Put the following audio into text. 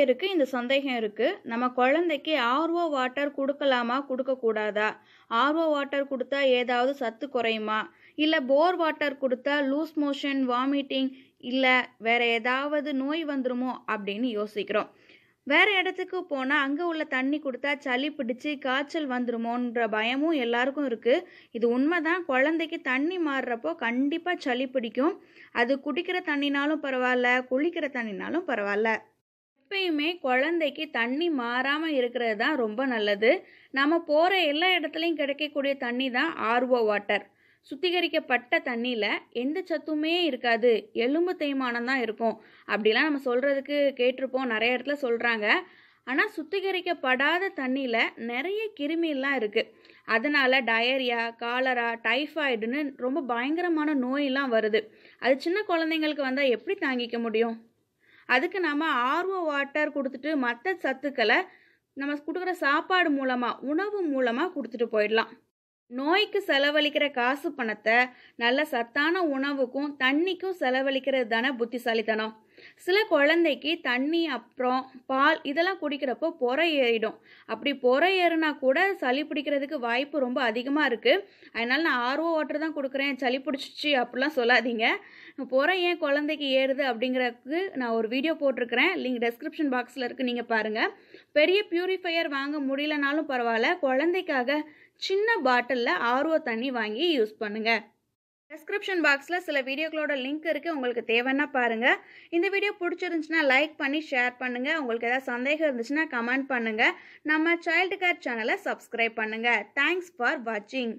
இந்த சந்தேகம் இருக்குது நம்ம குழந்தைக்கு ஆர்ஓ வாட்டர் கொடுக்கலாமா கொடுக்கக்கூடாதா? ஆர்ஓ வாட்டர் கொடுத்தா ஏதாவது சத்து குறையுமா? இல்லை போர் வாட்டர் கொடுத்தா லூஸ் மோஷன் வாமிட்டிங் இல்லை வேற ஏதாவது நோய் வந்துருமோ அப்படின்னு யோசிக்கிறோம். வேற இடத்துக்கு போனால் அங்கே உள்ள தண்ணி கொடுத்தா சளி பிடிச்சி காய்ச்சல் வந்துருமோன்ற பயமும் எல்லாருக்கும் இருக்குது இது உண்மைதான். குழந்தைக்கு தண்ணி மாறுறப்போ கண்டிப்பாக சளி பிடிக்கும். அது குடிக்கிற தண்ணினாலும் பரவாயில்ல குளிக்கிற தண்ணினாலும் பரவாயில்ல. எப்பயுமே குழந்தைக்கு தண்ணி மாறாமல் இருக்கிறது தான் ரொம்ப நல்லது. நம்ம போகிற எல்லா இடத்துலையும் கிடைக்கக்கூடிய தண்ணி தான் ஆர்ஓ வாட்டர் சுத்திகரிக்கப்பட்ட தண்ணியில் எந்த சத்துமே இருக்காது. எலும்பு தேய்மானம் தான் இருக்கும். அப்படிலாம் நம்ம சொல்கிறதுக்கு கேட்டிருப்போம். நிறைய இடத்துல சொல்கிறாங்க ஆனால் சுத்திகரிக்கப்படாத தண்ணியில் நிறைய கிருமிலாம் இருக்குது அதனால் டயரியா காலரா டைஃபாய்டுன்னு ரொம்ப பயங்கரமான நோயெல்லாம் வருது. அது சின்ன குழந்தைங்களுக்கு வந்தால் எப்படி தாங்கிக்க முடியும்? அதுக்கு நம்ம ஆர்வ வாட்டர் கொடுத்துட்டு மற்ற சத்துக்களை நம்ம கொடுக்குற சாப்பாடு மூலமாக உணவு மூலமாக கொடுத்துட்டு போயிடலாம். நோய்க்கு செலவழிக்கிற காசு பணத்தை நல்ல சத்தான உணவுக்கும் தண்ணிக்கும் செலவழிக்கிறது தானே புத்திசாலித்தனம். சில குழந்தைக்கு தண்ணி அப்புறம் பால் இதெல்லாம் குடிக்கிறப்போ பொறை ஏறிடும். அப்படி பொறை ஏறுனா கூட சளி பிடிக்கிறதுக்கு வாய்ப்பு ரொம்ப அதிகமாக இருக்குது அதனால் நான் ஆர்வ வாட்டர் தான் கொடுக்குறேன். சளி பிடிச்சிச்சு அப்படிலாம் சொல்லாதீங்க. பொறை ஏன் குழந்தைக்கு ஏறுது அப்படிங்கிறதுக்கு நான் ஒரு வீடியோ போட்டிருக்கிறேன். லிங்க் டெஸ்கிரிப்ஷன் பாக்ஸில் இருக்குது நீங்கள் பாருங்கள் பெரிய பியூரிஃபையர் வாங்க முடியலனாலும் பரவாயில்ல. குழந்தைக்காக சின்ன பாட்டிலில் ஆர்வ தண்ணி வாங்கி யூஸ் பண்ணுங்கள் டிஸ்கிரிப்ஷன் பாக்ஸில் சில வீடியோக்களோட லிங்க் இருக்குது உங்களுக்கு தேவைன்னா பாருங்கள் இந்த வீடியோ பிடிச்சிருந்துச்சுன்னா லைக் பண்ணி ஷேர் பண்ணுங்கள் உங்களுக்கு ஏதாவது சந்தேகம் இருந்துச்சுன்னா கமெண்ட் பண்ணுங்கள் நம்ம சைல்டு கேர் சேனலை சப்ஸ்கிரைப் பண்ணுங்கள் தேங்க்ஸ் ஃபார் வாட்சிங்